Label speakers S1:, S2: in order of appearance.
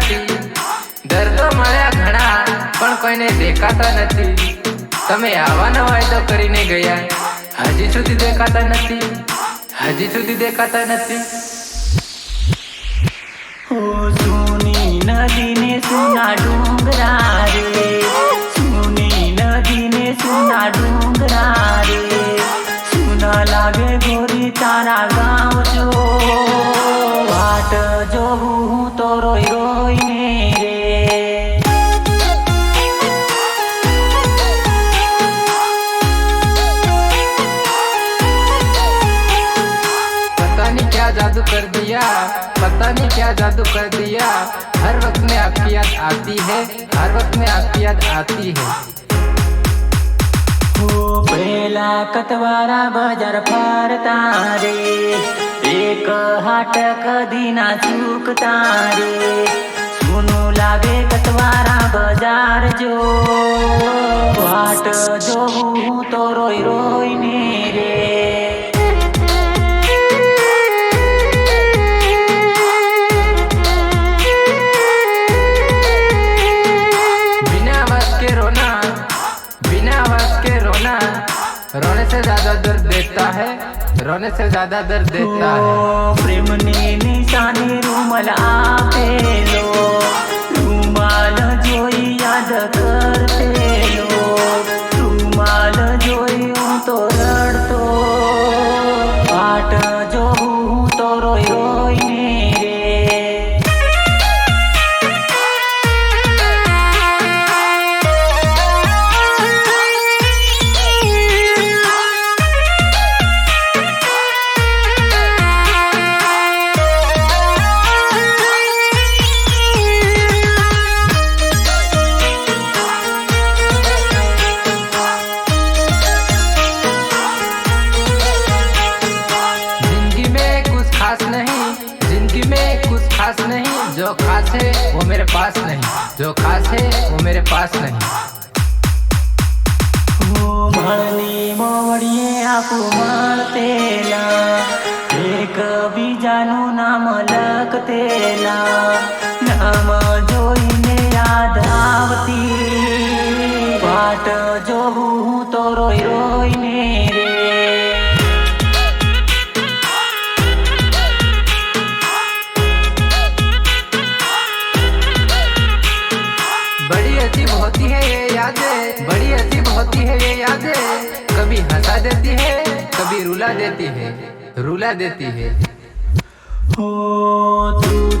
S1: નથી. દર્દો મળ્યા ઘણા, પણ કોઈને દેખાતા નથી. તમે આવવાનો વાયદો કરીને ગયા. હજી સુધી દેખાતા નથી. હજી સુધી દેખાતા નથી.
S2: ઓ સુની નદીને સુના ડુંગરા રે. સુની નદીને સુના ડુંગરા રે. સુના લાગે ગોરી તારા ગામ જો. વાટ જોઉં હું તો રોઈ
S1: पता नहीं क्या जादू कर दिया। हर वक्त में आपकी याद आती है, हर वक्त में आपकी याद आती है।
S2: बेला कतवारा बाज़ार फार रे एक हाट कदीना ना चुकता सुनो सुनू लागे कतवारा बाज़ार जो, हाट जो तो
S1: रोई रोई ने। रोने से ज्यादा दर्द देता है
S2: ઓ પ્રેમની નિશાની રૂમલ આપેલો રૂમાલ જોઈ યાદ કરતેલો રૂમાલ જોઈ હું તો રડતો પાટ જોઉં હું તો રોઈ રોઈને
S1: पास नहीं जो खास है वो मेरे पास नहीं
S2: મળની મોવડીએ આપું મળતેલા એક બીજાનું નામ લખતેલા નામ જોઈને યાદ આવતી વાટ જોઉં હું તો રોઈ રોઈને
S1: बड़ी अजीब होती है ये यादें। कभी हंसा देती है, कभी रुला देती है, रुला देती है।
S2: हो તું